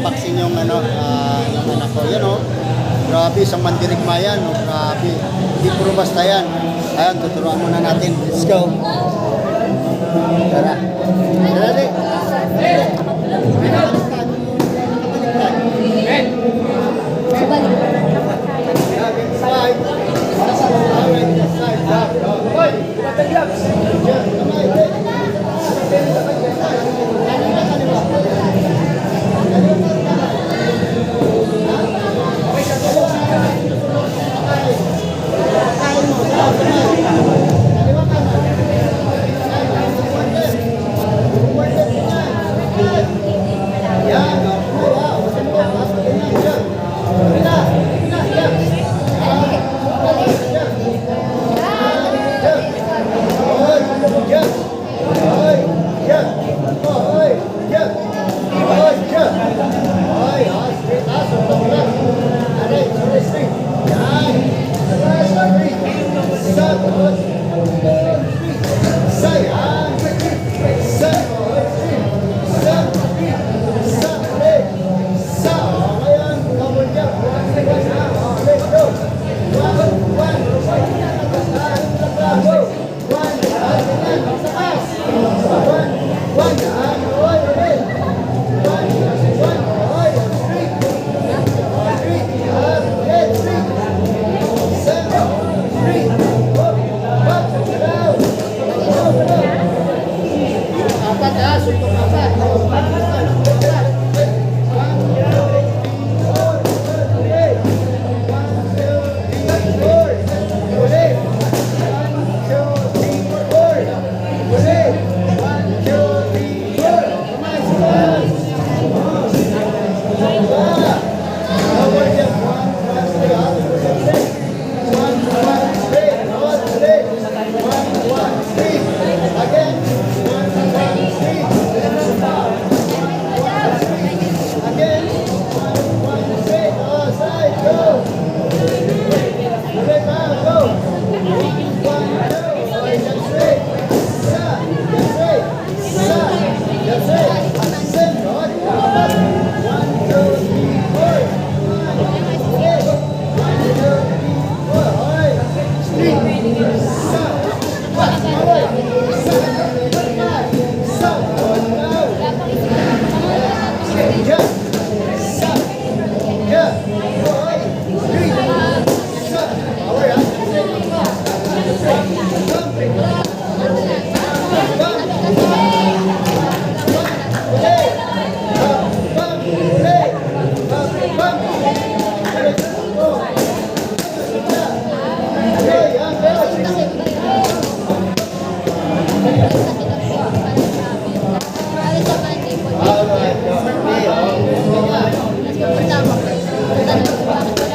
vaccine yung ano, ah, yung anak ko. Yan o. Grabe, isang mandirigma yan. Oh, grabe. Hindi puro basta yan. Ayan, tuturuan muna natin. Let's go. Tara. Tara, di.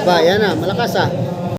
Ba, yan na, malakas ah.